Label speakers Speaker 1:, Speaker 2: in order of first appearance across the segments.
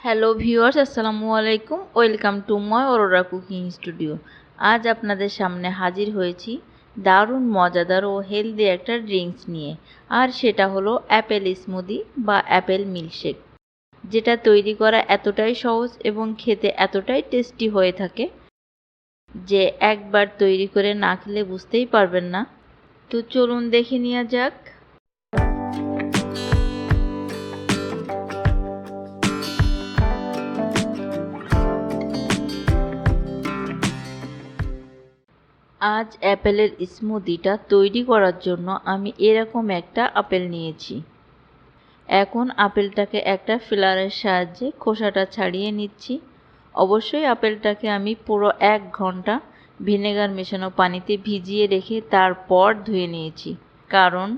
Speaker 1: Hello viewers আসসালামু আলাইকুম welcome to my Aurora cooking studio আজ আপনাদের সামনে হাজির হয়েছি দারুণ, মজাদার ও হেলদি একটা ড্রিঙ্কস নিয়ে। আর সেটা হলো অ্যাপেল স্মুদি বা অ্যাপেল মিল্কশেক যেটা তৈরি করা এতটাই সহজ এবং খেতে এতটাই টেস্টি হয়ে থাকে যে একবার তৈরি করে না খেলে বুঝতেই পারবেন না। তো চলুন দেখে নেওয়া যাক। আজ অ্যাপেলের স্মুদিটা তৈরি করার জন্য আমি এরকম একটা আপেল নিয়েছি। এখন আপেলটাকে একটা ফিলারের সাহায্যে খোসাটা ছাড়িয়ে নিচ্ছি। অবশ্যই আপেলটাকে আমি পুরো এক ঘণ্টা ভিনেগার মেশানো পানিতে ভিজিয়ে রেখে তারপর ধুয়ে নিয়েছি। কারণ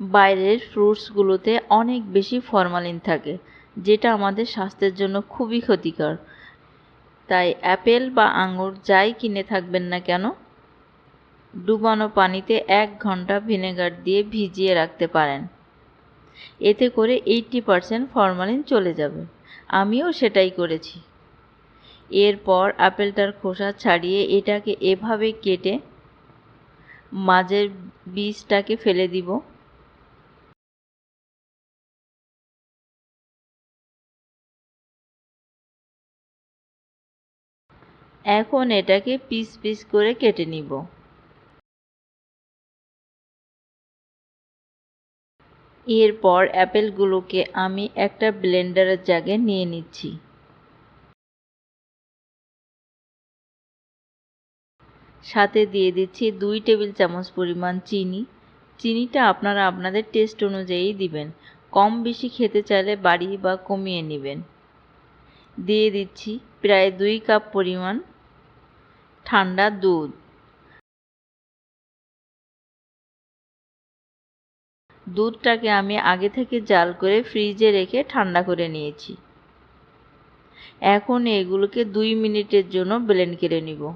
Speaker 1: বাইরের ফ্রুটসগুলোতে অনেক বেশি ফরমালিন থাকে, যেটা আমাদের স্বাস্থ্যের জন্য খুবই ক্ষতিকর। তাই অ্যাপেল বা আঙুর যাই কিনে থাকবেন না কেন ডুবানো পানিতে এক ঘণ্টা ভিনেগার দিয়ে ভিজিয়ে রাখতে পারেন। এতে করে এইটটি পারসেন্ট ফরমালিন চলে যাবে। আমিও সেটাই করেছি। এরপর আপেলটার খোসা ছাড়িয়ে এটাকে এভাবে কেটে মাঝের বীজটাকে ফেলে দিব। এখন এটাকে পিস পিস করে কেটে নিব। এরপর অ্যাপেলগুলোকে আমি একটা ব্লেন্ডারের জায়গায় নিয়ে নিচ্ছি। সাথে দিয়ে দিচ্ছি দুই টেবিল চামচ পরিমাণ চিনি। চিনিটা আপনারা আপনাদের টেস্ট অনুযায়ী দিবেন। কম বেশি খেতে চাইলে বাড়িয়ে বা কমিয়ে নেবেন। দিয়ে দিচ্ছি প্রায় দুই কাপ পরিমাণ ঠান্ডা দুধ। দুধটাকে আমি আগে থেকে জাল করে ফ্রিজে রেখে ঠান্ডা করে নিয়েছি। এখন এগুলোকে দুই মিনিটের জন্য ব্লেন্ড করে নিব।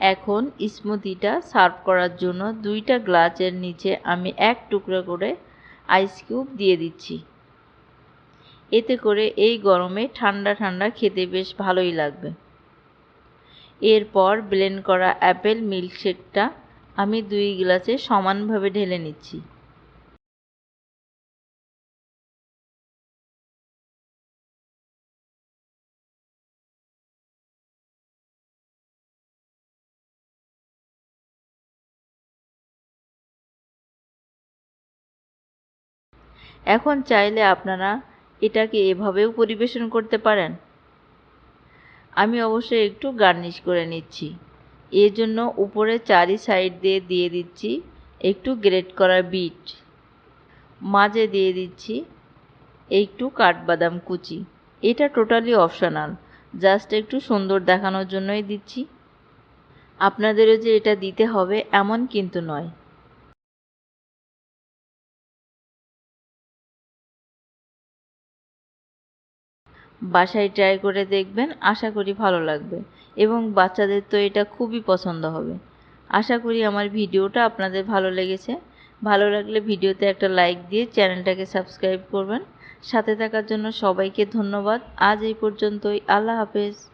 Speaker 1: এখন স্মুদিটা সার্ভ করার জন্য দুইটা গ্লাসের নিচে আমি এক টুকরো করে আইস কিউব দিয়ে দিচ্ছি। এতে করে এই গরমে ঠান্ডা ঠান্ডা খেতে বেশ ভালোই লাগবে। এরপর ব্লেন্ড করা অ্যাপেল মিল্কশেকটা আমি দুই গ্লাসে সমানভাবে ঢেলে নিচ্ছি। এখন চাইলে আপনারা এটাকে এভাবেও পরিবেশন করতে পারেন। আমি অবশ্যই একটু গার্নিশ করে নিচ্ছি। এর জন্য উপরে চারি সাইড দিয়ে দিয়ে দিচ্ছি একটু গ্রেট করা বিট মাঝে দিয়ে দিচ্ছি একটু কাঠবাদাম কুচি। এটা টোটালি অপশনাল জাস্ট একটু সুন্দর দেখানোর জন্যই দিচ্ছি। আপনাদেরও যে এটা দিতে হবে এমন কিন্তু নয়। বাসায় ট্রাই করে দেখবেন, আশা করি ভালো লাগবে। এবং বাচ্চাদের তো এটা খুবই পছন্দ হবে। আশা করি আমার ভিডিওটা আপনাদের ভালো লেগেছে। ভালো লাগলে ভিডিওতে একটা লাইক দিয়ে চ্যানেলটাকে সাবস্ক্রাইব করবেন। সাথে থাকার জন্য সবাইকে ধন্যবাদ। আজ এই পর্যন্তই। আল্লাহ হাফেজ।